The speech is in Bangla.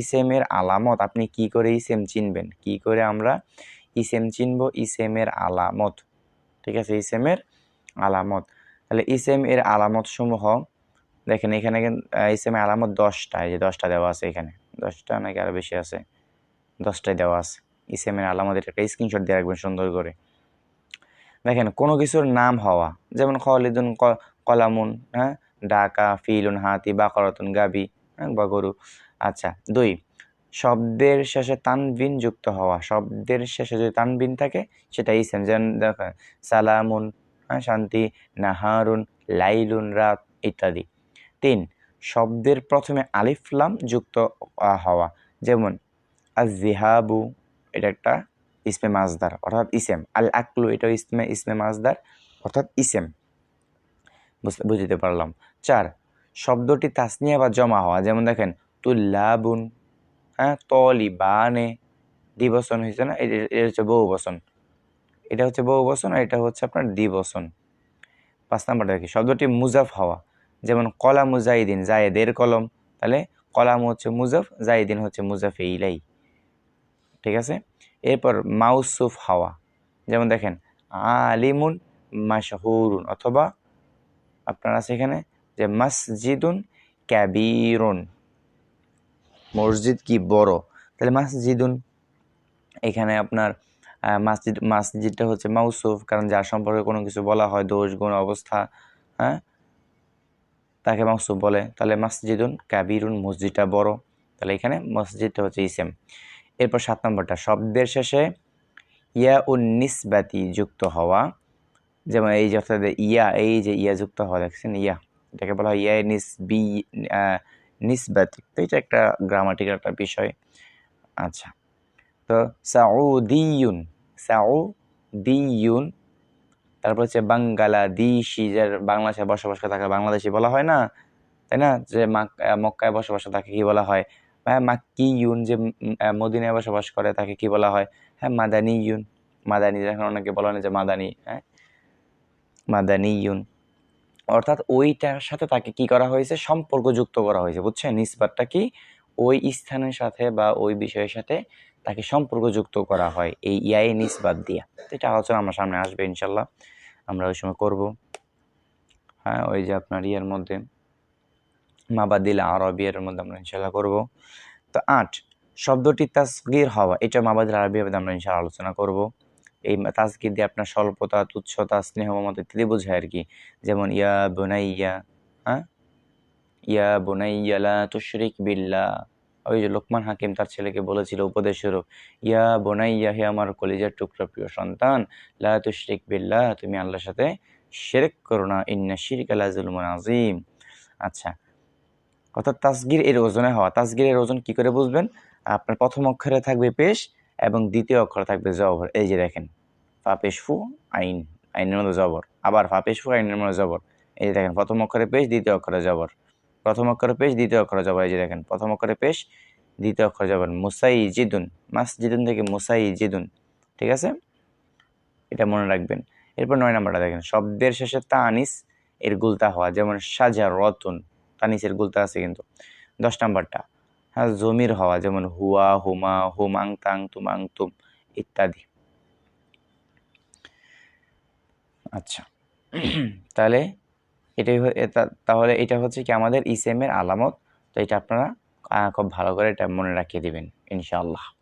ইসেমের আলামত আপনি কি করে ইসেম চিনবেন? কি করে আমরা ইসেম চিনব? ইসেমের আলামত। ঠিক আছে? ইসেমের আলামত। তাহলে ইসেম এর আলামত সমূহ দেখেন এখানে ইসেমের আলামত দশটা এই যে দশটা দেওয়া আছে এখানে। দশটা নাকি আরও বেশি আছে? দশটায় দেওয়া আছে। ইসেমের আলামতের একটা স্ক্রিনশট দিয়ে রাখবেন সুন্দর করে। দেখেন কোনো কিছুর নাম হওয়া যেমন খলিদুন কলামুন হ্যাঁ? ডাকা ফিলুন হাতি বাকরাতুন গাবি হ্যাঁ, বা গরু। আচ্ছা দুই। শব্দের শেষে তানবিন যুক্ত হওয়া। শব্দের শেষে যদি তানবিন থাকে, সেটা ইসেম যেমন দেখেন সালামুন হ্যাঁ শান্তি, নাহারুন, লাইলুন, রাত ইত্যাদি। তিন, শব্দের প্রথমে আলিফলাম যুক্ত হওয়া। যেমন আজিহাবু এটা একটা ইসমে মাজদার, অর্থাৎ ইসেম। আল আকলু এটাও ইসমে ইসমে মাজদার, অর্থাৎ ইসেম। বুঝতে বুঝতে পারলাম। চার, শব্দটি তাসনিয়া বা জমা হওয়া। যেমন দেখেন তুল্লাবুন হ্যাঁ তলিবানে দ্বিবচন হয়েছে না? এটা হচ্ছে বহু বচন এটা হচ্ছে বহু বচন আর এটা হচ্ছে আপনার দ্বিবচন পাঁচ নাম্বারটা দেখি। শব্দটি মুজাফ হওয়া। যেমন, কলা মুজাহিদিন, জায়েদের কলম। তাহলে কলাম হচ্ছে মুজাফ জাহিদিন হচ্ছে মুজাফে ইলাই। ঠিক আছে? এরপর মাউসুফ হাওয়া। যেমন দেখেন, আলিমুন মাশহুরুন। অথবা আপনার আছে এখানে যে, মসজিদুন ক্যাবিরুন। মসজিদ কি বড়? তাহলে মাসজিদুন এখানে আপনার মাসজিদ মসজিদ মসজিদটা হচ্ছে মাউসুফ কারণ যার সম্পর্কে কোনো কিছু বলা হয় দোষ গুণ অবস্থা হ্যাঁ? তাকে মাউসুফ বলে। তাহলে মাসজিদুন কাবিরুন মসজিদটা বড়। তাহলে এখানে মসজিদটা হচ্ছে ইসেম। এরপর সাত নম্বরটা শব্দের শেষে ইয়া উন নিসবাতি যুক্ত হওয়া। যেমন এই যে অর্থাৎ ইয়া এই যে ইয়া যুক্ত হওয়া দেখছেন? ইয়া এটাকে বলা হয় ইয়া নিসবি আহ, নিসবাতি, তো এটা একটা গ্রামাটিক্যাল একটা বিষয়। আচ্ছা তো সাউদিয়ুন সাউদিয়ুন, তারপর হচ্ছে বাংলাদেশি, যার বাংলাদেশে বসবাস করে থাকে বাংলাদেশি বলা হয় না, তাই না? যে মাক- মক্কায় বসবাস তাকে কি বলা হয়? হ্যাঁ মাক্কি ইউন যে মদিনায় বসবাস করে তাকে কি বলা হয়? হ্যাঁ মাদানি ইউন মাদানি যখন অনেকে বলা হয় যে মাদানি হ্যাঁ? মাদানিউন অর্থাৎ ওইটার সাথে তাকে কি করা হয়েছে? সম্পর্ক যুক্ত করা হয়েছে, বুঝছেন? নিসবাতটা কি? ওই স্থানের সাথে বা ওই বিষয়ের সাথে তাকে সম্পর্ক যুক্ত করা হয়, এই ইয়াই নিসবাত দিয়া। এটা আলোচনা আমার সামনে আসবে, ইনশাল্লাহ। আমরা ওই সময় করব। হ্যাঁ ওই যে আপনার ইয়ের মধ্যে মাবাদিল আরবিয়ার মধ্যে আমরা ইনশাল্লাহ করব। তো আট, শব্দটি তাসগির হওয়া, এটা মাবাদিল আরবিয়ার মধ্যে আমরা ইনশাল্লাহ আলোচনা করব। এই তাসগির দিয়ে আপনার স্বল্পতা, তুচ্ছতা, স্নেহ, মমতা ইত্যাদি বোঝায় আর কি যেমন, ইয়া বোনাইয়া হ্যাঁ? ইয়া বোনাইয়া লা তুশরিক বিল্লা ওই যে লোকমান হাকিম তার ছেলেকে বলেছিল উপদেশ স্বরূপ, ইয়া বোনাইয়া, হে আমার কলিজার টুকরা প্রিয় সন্তান, লা তুশরিক বিল্লাহ, তুমি আল্লাহর সাথে শিরক করো না, ইন্না শিরক আলা জুলমুন আজিম আচ্ছা অর্থাৎ তাসগির এর ওজনে হওয়া তাসগিরের ওজন কি করে বুঝবেন? আপনার প্রথম অক্ষরে থাকবে পেশ এবং দ্বিতীয় অক্ষর থাকবে জবর। এই যে দেখেন ফা পেশ ফু আইন, আইনের মধ্যে জবর। আবার ফা পেশ ফু আইনের মধ্যে জবর। এই যে দেখেন, প্রথম অক্ষরে পেশ, দ্বিতীয় অক্ষরে জবর। প্রথম অক্ষরে পেশ, দ্বিতীয় অক্ষরে জবর। এই যে দেখেন, প্রথম অক্ষরে পেশ, দ্বিতীয় অক্ষর জবর। মুসাই জিদুন মাস জিদুন থেকে মুসাই জিদুন ঠিক আছে? এটা মনে রাখবেন। এরপর নয় নাম্বারটা দেখেন, শব্দের শেষে তানিস, এর গুলতা হওয়া, যেমন সাজা রতন তানিসের গুলতা আছে কিন্তু। দশ নাম্বারটা হ্যাঁ জমির হওয়া, যেমন হুয়া, হুমা, হুমাং, তাং, তুমাং, তুম ইত্যাদি। আচ্ছা তাহলে এটাই এটা- তাহলে এটা হচ্ছে কি আমাদের ইসেমের আলামত। তো এটা আপনারা খুব ভালো করে এটা মনে রাখিয়ে দেবেন, ইনশাআল্লাহ।